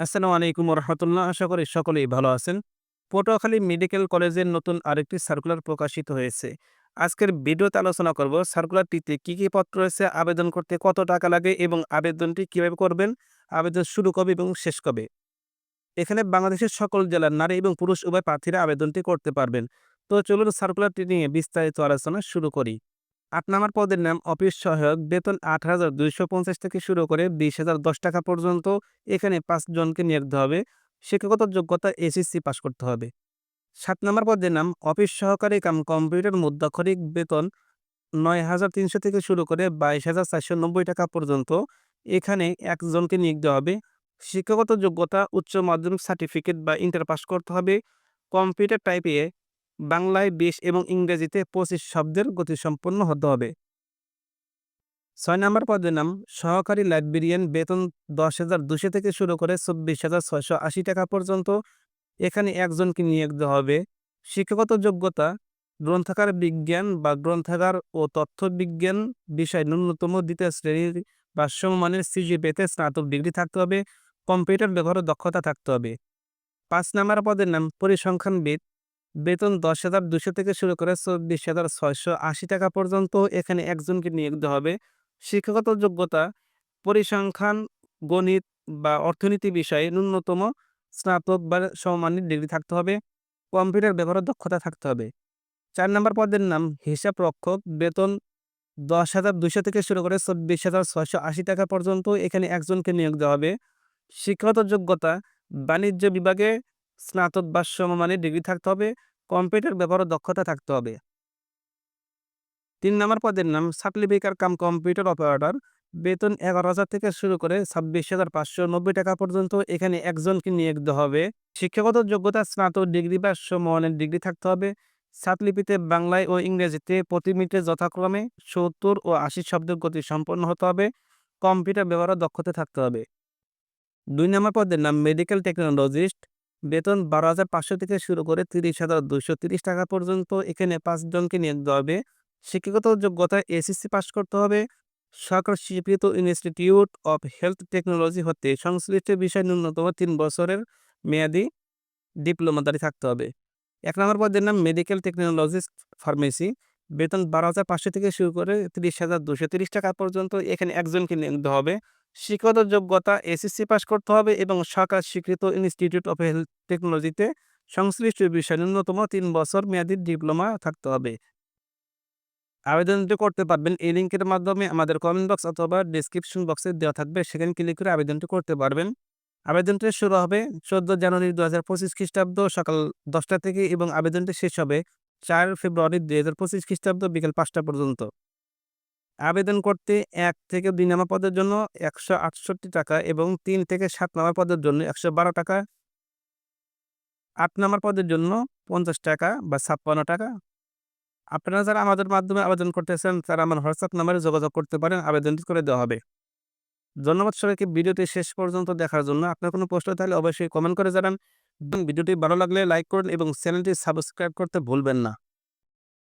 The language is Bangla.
আসসালামু আলাইকুম রহমতুল্লাহ আশা করি সকলেই ভালো আছেন। পটুয়াখালী মেডিকেল কলেজের নতুন আরেকটি সার্কুলার প্রকাশিত হয়েছে। আজকের ভিডিওতে আলোচনা করব সার্কুলারটিতে কি কি পত্র রয়েছে, আবেদন করতে কত টাকা লাগে এবং আবেদনটি কীভাবে করবেন, আবেদন শুরু কবে এবং শেষ কবে। এখানে বাংলাদেশের সকল জেলার নারী এবং পুরুষ উভয় প্রার্থীরা আবেদনটি করতে পারবেন। তো চলুন সার্কুলারটি নিয়ে বিস্তারিত আলোচনা শুরু করি। আট নম্বর পদের নাম অফিস সহায়ক, বেতন আট হাজার দুইশো পঞ্চাশ থেকে শুরু করে বিশ হাজার দশ টাকা পর্যন্ত। এখানে পাঁচজনকে নিয়োগ হবে। শিক্ষাগত যোগ্যতা এসএসসি পাস করতে হবে। সাত নম্বর পদের নাম অফিস সহকারী কাম কম্পিউটার মুদ্রাক্ষরিক বেতন নয় হাজার তিনশো থেকে শুরু করে বাইশ হাজার চারশো নব্বই টাকা পর্যন্ত। এখানে একজনকে নিয়োগ দেওয়া হবে। শিক্ষাগত যোগ্যতা উচ্চ মাধ্যমিক সার্টিফিকেট বা ইন্টার পাস করতে হবে। কম্পিউটার টাইপে বাংলায় বিশ এবং ইংরেজিতে পঁচিশ শব্দের গতিসম্পন্ন হতে হবে। ছয় নম্বর পদের নাম, সহকারী লাইব্রেরিয়ান বেতন দশ হাজার দুশো থেকে শুরু করে চব্বিশ হাজার ছয়শো আশি টাকা পর্যন্ত এখানে একজনকে নিয়োগ দেওয়া হবে। শিক্ষাগত যোগ্যতা, গ্রন্থাগার বিজ্ঞান বা গ্রন্থাগার ও তথ্য বিজ্ঞান বিষয় ন্যূনতম দ্বিতীয় শ্রেণির বা সমমানের সিজি পেতে স্নাতক ডিগ্রি থাকতে হবে, কম্পিউটার ব্যবহারের দক্ষতা থাকতে হবে। পাঁচ নম্বর পদের নাম, পরিসংখ্যানবিদ বেতন দশ হাজার দুশো থেকে শুরু করে চব্বিশ হাজার ছয়শো আশি টাকা পর্যন্ত এখানে একজনকে নিয়োগ দেওয়া হবে। শিক্ষাগত যোগ্যতা, পরিসংখ্যান, গণিত বা অর্থনীতি বিষয়ে ন্যূনতম স্নাতক বা সমমানের ডিগ্রি থাকতে হবে। কম্পিউটার ব্যবহারের দক্ষতা থাকতে হবে। চার নম্বর পদের নাম, হিসাব রক্ষক। বেতন দশ হাজার দুশো থেকে শুরু করে চব্বিশ হাজার ছয়শো আশি টাকা পর্যন্ত এখানে একজনকে নিয়োগ দেওয়া হবে। শিক্ষাগত যোগ্যতা, বাণিজ্য বিভাগে স্নাতক বা সমমানের ডিগ্রি থাকতে হবে কম্পিউটার ব্যবহারের দক্ষতা থাকতে হবে। তিন নম্বর পদের নাম সার্টিফিকার কাম কম্পিউটার অপারেটর বেতন এগারো হাজার থেকে শুরু করে ছাব্বিশ হাজার পাঁচশো নব্বই টাকা পর্যন্ত এখানে একজনকে নিয়োগ হবে। শিক্ষাগত যোগ্যতা, স্নাতক ডিগ্রি বা সমমানের ডিগ্রি থাকতে হবে। সাতলিপিতে বাংলায় ও ইংরেজিতে প্রতি মিনিটে যথাক্রমে সত্তর ও আশি শব্দের গতি সম্পন্ন হতে হবে। কম্পিউটার ব্যবহারের দক্ষতা থাকতে হবে। দুই নম্বর পদের নাম মেডিকেল টেকনোলজিস্ট বেতন বারো হাজার পাঁচশো থেকে শুরু করে তিরিশ হাজার দুশো তিরিশ টাকা পর্যন্ত এখানে পাঁচজনকে নিয়োগ দেওয়া হবে। শিক্ষাগত যোগ্যতা এসএসসি পাস করতে হবে। সরকার স্বীকৃত ইনস্টিটিউট অফ হেলথ টেকনোলজি হতে সংশ্লিষ্ট বিষয় ন্যূনতম তিন বছরের মেয়াদি ডিপ্লোমাদারি থাকতে হবে। এক নম্বর পদের নাম মেডিকেল টেকনোলজিস্ট ফার্মেসি। বেতন বারো হাজার পাঁচশো থেকে শুরু করে তিরিশ হাজার দুশো তিরিশ টাকা পর্যন্ত এখানে একজনকে নিয়োগ হবে। শিক্ষাগত যোগ্যতা এসএসসি পাস করতে হবে এবং সরকার স্বীকৃত ইনস্টিটিউট অফ হেলথ টেকনোলজিতে সংশ্লিষ্ট বিষয় ন্যূনতম তিন বছর মেয়াদী ডিপ্লোমা থাকতে হবে। আবেদনটি করতে পারবেন, এই লিঙ্কের মাধ্যমে আমাদের কমেন্ট বক্স অথবা ডিসক্রিপশন বক্সে দেওয়া থাকবে, সেখানে ক্লিক করে আবেদনটি করতে পারবেন। আবেদনটি শুরু হবে চোদ্দ জানুয়ারি দু হাজার পঁচিশ খ্রিস্টাব্দ সকাল দশটা থেকে এবং আবেদনটি শেষ হবে চার ফেব্রুয়ারি দুই হাজার পঁচিশ খ্রিস্টাব্দ বিকেল পাঁচটা পর্যন্ত। আবেদন করতে এক থেকে দুই নামা পদের জন্য একশো আটষট্টি টাকা এবং তিন থেকে সাত নাম্বার পদের জন্য একশো বারো টাকা। আট নাম্বার পদের জন্য পঞ্চাশ টাকা বা ছাপ্পান্ন টাকা। আপনারা যারা আমাদের মাধ্যমে আবেদন করতেছেন, তারা আমার হোয়াটসঅ্যাপ নাম্বারে যোগাযোগ করতে পারেন, আবেদনটি করে দেওয়া হবে। ধন্যবাদ সবাইকে, ভিডিওটি শেষ পর্যন্ত দেখার জন্য। আপনার কোনো প্রশ্ন থাকলে অবশ্যই কমেন্ট করে জানান। ভিডিওটি ভালো লাগলে লাইক করুন এবং চ্যানেলটি সাবস্ক্রাইব করতে ভুলবেন না।